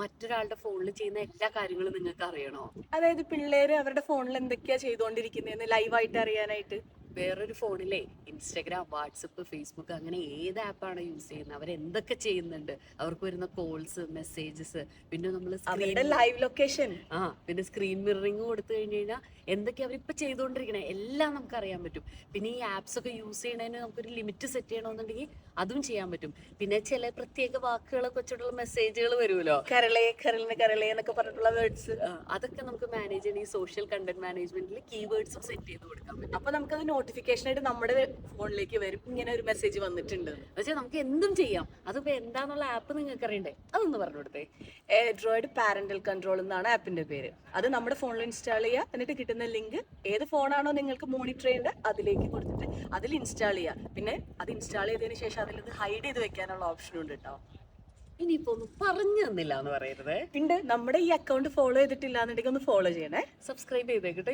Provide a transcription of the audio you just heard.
മറ്റൊരാളുടെ ഫോണിൽ ചെയ്യുന്ന എല്ലാ കാര്യങ്ങളും നിങ്ങൾക്ക് അറിയണോ അതായത് പിള്ളേര് അവരുടെ ഫോണിൽ എന്തൊക്കെയാ ചെയ്തുകൊണ്ടിരിക്കുന്നതെന്ന് ലൈവായിട്ട് അറിയാനായിട്ട്. വേറൊരു ഫോണിലെ ഇൻസ്റ്റഗ്രാം വാട്സപ്പ് ഫേസ്ബുക്ക് അങ്ങനെ ഏത് ആപ്പാണ് യൂസ് ചെയ്യുന്നത് അവർ എന്തൊക്കെ ചെയ്യുന്നുണ്ട് അവർക്ക് വരുന്ന കോൾസ് മെസ്സേജസ് പിന്നെ നമ്മൾ ലൈവ് ലൊക്കേഷൻ ആ പിന്നെ സ്ക്രീൻ മിററിങ് കൊടുത്തു കഴിഞ്ഞ് കഴിഞ്ഞാൽ എന്തൊക്കെ അവരിപ്പോൾ ചെയ്തുകൊണ്ടിരിക്കണേ എല്ലാം നമുക്ക് അറിയാൻ പറ്റും. പിന്നെ ഈ ആപ്സ് ഒക്കെ യൂസ് ചെയ്യണതിന് നമുക്കൊരു ലിമിറ്റ് സെറ്റ് ചെയ്യണമെന്നുണ്ടെങ്കിൽ അതും ചെയ്യാൻ പറ്റും. പിന്നെ ചില പ്രത്യേക വാക്കുകളൊക്കെ വെച്ചിട്ടുള്ള മെസ്സേജുകൾ വരുമല്ലോ. കരളേ കരളിന് കരളേ എന്നൊക്കെ പറഞ്ഞിട്ടുള്ള വേർഡ്സ് അതൊക്കെ നമുക്ക് മാനേജ് ചെയ്യണം. ഈ സോഷ്യൽ കണ്ടന്റ് മാനേജ്മെന്റിൽ കീവേഡ്സും സെറ്റ് ചെയ്ത് കൊടുക്കാൻ പറ്റും. അപ്പൊ നമുക്കത് നോട്ടിഫിക്കേഷൻ ആയിട്ട് നമ്മുടെ ഫോണിലേക്ക് വരും. ഇങ്ങനെ ഒരു മെസ്സേജ് വന്നിട്ടുണ്ട്. പക്ഷേ നമുക്ക് എന്തും ചെയ്യാം. അതിപ്പോ എന്താന്നുള്ള ആപ്പ് നിങ്ങൾക്ക് അറിയണ്ടേ അതൊന്ന് പറഞ്ഞു കൊടുത്തേ. ആൻഡ്രോയിഡ് പാരന്റൽ കൺട്രോൾ എന്നാണ് ആപ്പിന്റെ പേര്. അത് നമ്മുടെ ഫോണിൽ ഇൻസ്റ്റാൾ ചെയ്യുക എന്നിട്ട് കിട്ടുന്ന ലിങ്ക് ഏത് ഫോണാണോ നിങ്ങൾക്ക് മോണിറ്റർ ചെയ്യേണ്ടത് അതിലേക്ക് കൊടുത്തിട്ട് അതിൽ ഇൻസ്റ്റാൾ ചെയ്യുക പിന്നെ അത് ഇൻസ്റ്റാൾ ചെയ്തതിന് ശേഷം അതിൽ ഇത് ഹൈഡ് ചെയ്ത് വെക്കാനുള്ള ഓപ്ഷൻ ഉണ്ട് കേട്ടോ ഇനിയിപ്പോ ഒന്നും പറഞ്ഞു തന്നില്ല എന്ന് പറയരുത്. ഉണ്ട്. നമ്മുടെ ഈ അക്കൗണ്ട് ഫോളോ ചെയ്തിട്ടില്ല എന്നുണ്ടെങ്കിൽ ഒന്ന് ഫോളോ ചെയ്യണേ. സബ്സ്ക്രൈബ് ചെയ്തേക്കട്ടെ